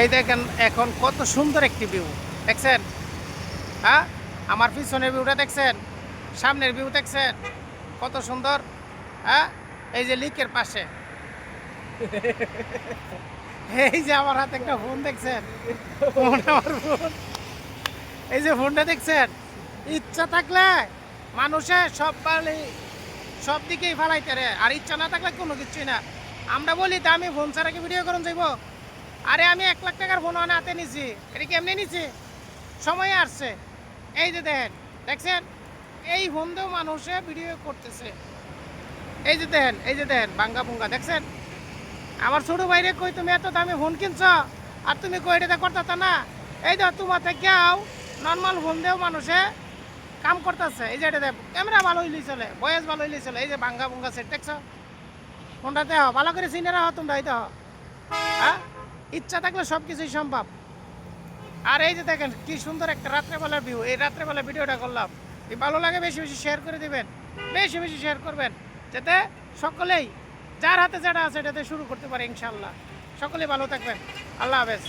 এই দেখেন এখন কত সুন্দর একটি ভিউ দেখছেন? হ্যাঁ? আমার পিছনের ভিউটা দেখছেন? সামনের ভিউ দেখছেন? কত সুন্দর? হ্যাঁ? এই যে লিকের পাশে। এই যে আমার হাতে একটা ফোন দেখছেন? ফোন আমার ফোন এই যে ফোনটা দেখছেন? ইচ্ছা থাকলে মানুষে সব বালি সব দিকেই ফালাইতে রে। আর ইচ্ছা না থাকলে কোনো কিছুই না। আমরা বলি আমি ফোন ছাড়া কি ভিডিও করুন যাইব? আরে আমি এক লাখ টাকার ফোন আনা হাতে নিছি। এটা কি এমনি নিছি? সময় আসছে। এই যে দেখেন, দেখছেন? এই ফোন দিয়েও মানুষে ভিডিও করতেছে। এই যে দেখেন, এই যে দেখেন বাঙ্গা বুঙ্গা দেখছেন? আমার ছোট ভাইরে কই, তুমি এত দামি ফোন কিনছ? আর তুমি কই, এটা করতে না? এই তো তোমার থেকেও নর্মাল ফোন দিয়েও মানুষে কাম করতেছে। এই যে এটা দেখ ক্যামেরা ভালো হইলি চলে বয়স ভালো হইলি চলে। এই যে বাঙ্গা বুঙ্গা সেট দেখছ? ফোনটা দেহ ভালো করে চিনে রাখো, তোমরা এই দেহ হ্যাঁ? ইচ্ছা থাকলে সব কিছুই সম্ভব। আর এই যে দেখেন, কি সুন্দর একটা রাত্রেবেলার ভিউ এই রাত্রেবেলা ভিডিওটা করলাম। এই ভালো লাগে, বেশি বেশি শেয়ার করে দিবেন। বেশি বেশি শেয়ার করবেন। যাতে সকলেই, যার হাতে যেটা আছে, এটাতে শুরু করতে পারে ইনশাল্লাহ সকলেই ভালো থাকবেন। আল্লাহ হাফেজ।